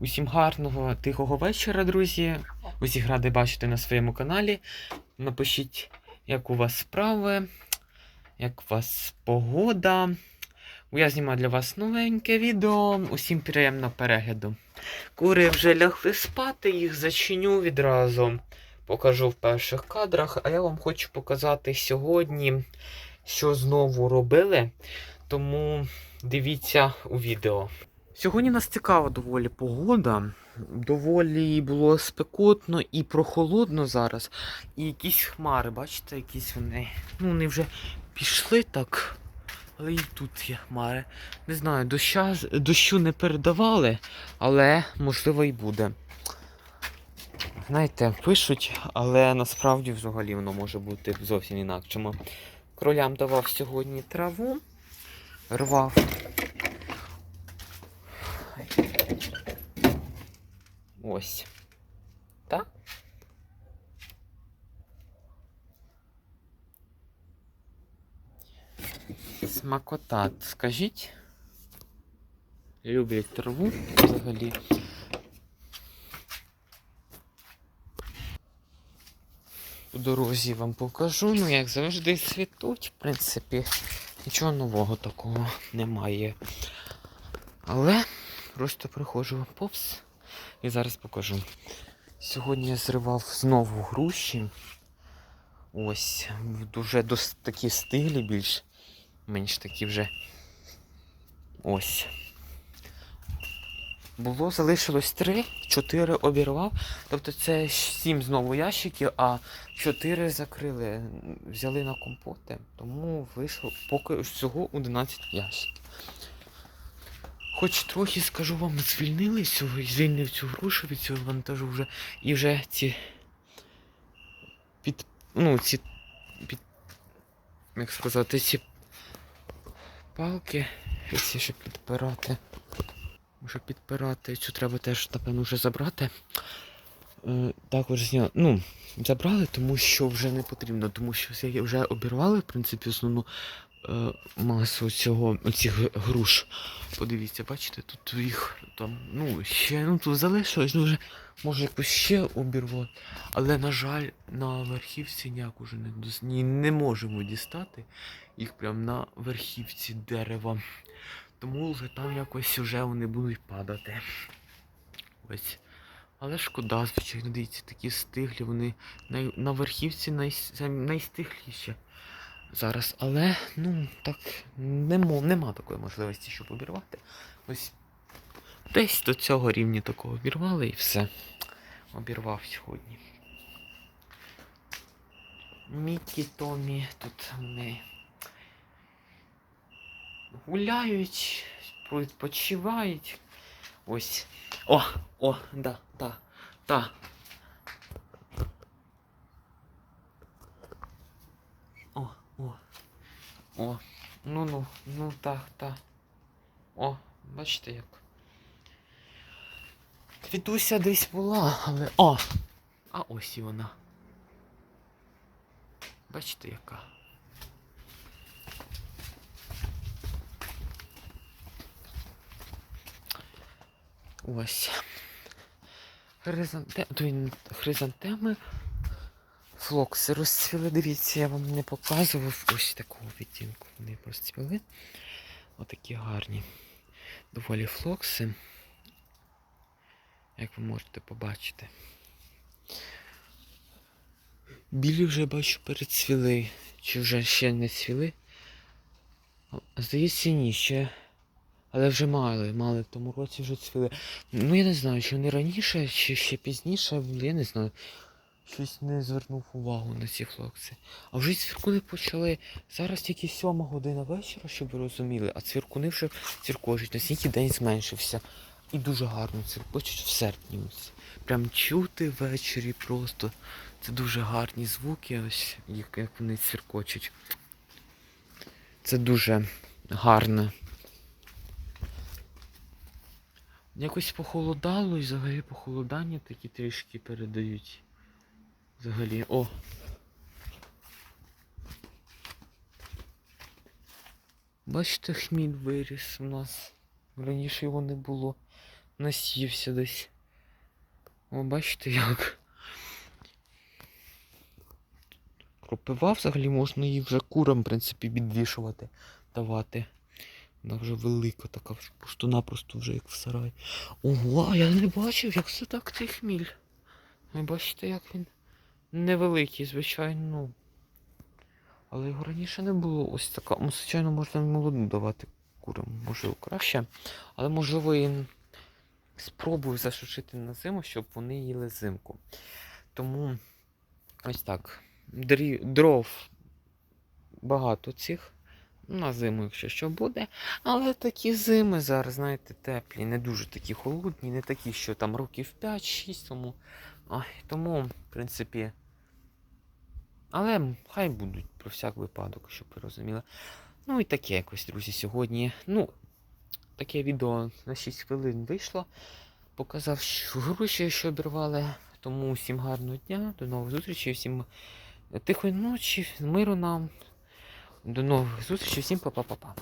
Усім гарного тихого вечора, друзі. Усіх радий бачити на своєму каналі. Напишіть, як у вас справи, як у вас погода. Я знімаю для вас новеньке відео. Усім приємного перегляду. Кури вже лягли спати, їх зачиню відразу. Покажу в перших кадрах, а я вам хочу показати сьогодні, що знову робили. Тому дивіться у відео. Сьогодні нас цікава доволі погода. Доволі було спекотно і прохолодно зараз. І якісь хмари, бачите, якісь вони. Ну, вони вже пішли так. Але і тут є хмари. Не знаю, доща, дощу не передавали, але можливо і буде. Знаєте, пишуть, але насправді взагалі воно може бути зовсім інакшим. Кролям давав сьогодні траву, рвав Ось. Так? Смакота, скажіть. Люблять траву взагалі. По дорозі вам покажу, ну як завжди цвітуть, в принципі, нічого нового такого немає. Але просто приходжу повз і зараз покажу. Сьогодні я зривав знову груші. Ось, дос- такі стиглі більш, менш такі вже. Ось. Було, залишилось три, чотири обірвав. Тобто це сім знову ящиків, а чотири закрили, взяли на компоти. Тому вийшло поки всього 11 ящиків. Хоч трохи скажу вам, звільнили цього, звільнив цю грушу від цього вантажу вже. І вже ці під. Ну, ці під. Як сказати, ці палки. Ці ще підпирати. Може підпирати. Цю треба теж, напевно, вже забрати. Е, також зняли. Ну, забрали, тому що вже не потрібно, тому що вже обірвали, в принципі, основну масу цього, цих груш. Подивіться, бачите, тут їх там, ну, ще, ну тут залишилось, ну може якось ще обірвати. Але, на жаль, на верхівці ніяк уже не, ні, не можемо дістати їх прямо на верхівці дерева. Тому вже там якось вже вони будуть падати. Ось. Але шкода, звичайно, дивіться, такі стиглі, вони най, на верхівці най, найстигліші зараз. Але, ну, так, нема, нема такої можливості, щоб обірвати. Ось десь до цього рівня такого обірвали і все. Обірвав сьогодні. Мікі Томі тут вони гуляють, відпочивають. Ось. О, о, да, да, да. О, о. О. Ну ну, ну так, так. О, бачите як. Квітуся десь була, але. О! А ось і вона. Бачите яка. Ось. Хризанте... той, Хризантеми. Флокси розцвіли. Дивіться, я вам не показував ось такого відтінку. Вони розцвіли. Отакі гарні. Доволі флокси. Як ви можете побачити. Білі вже бачу перецвіли. Чи вже ще не цвіли? Здається, ні, ще. Але вже мали, мали в тому році вже цвіли. Ну я не знаю, чи вони раніше, чи ще пізніше, я не знаю. Щось не звернув увагу на ці флокси. А вже цвіркуни почали. Зараз тільки сьома година вечора, щоб ви розуміли, а цвіркуни вже цвіркочуть, наскільки день зменшився. І дуже гарно цвіркочуть в серпні. Прям чути ввечері просто. Це дуже гарні звуки, ось як вони цвіркочуть. Це дуже гарно. Якось похолодало і взагалі похолодання такі трішки передають. Взагалі. О! Бачите, хміль виріс у нас. Раніше його не було. насівся десь. О, бачите як. Кропива взагалі можна її вже курам, в принципі, відвішувати, давати. Вона вже велика, така просто-напросто вже як в сарай. Ого, я не бачив, як це так цей хміль. Ви бачите, як він невеликий, звичайно. Але його раніше не було. Ось така. Ну, звичайно, можна молоду давати курам, можливо, краще. Але можливо і спробую засушити на зиму, щоб вони їли зимку. Тому ось так. Дрі... Дров багато цих. На зиму, якщо що буде. Але такі зими зараз, знаєте, теплі, не дуже такі холодні, не такі, що там років 5-6 тому. Ай, тому, в принципі. Але хай будуть про всяк випадок, щоб ви розуміли. Ну і таке якось, друзі, сьогодні. Ну, таке відео на 6 хвилин вийшло. Показав, що гроші, що обірвали. Тому всім гарного дня, до нових зустрічей, всім тихої ночі, миру нам. До нових зустрічей, всім па-па-па-па.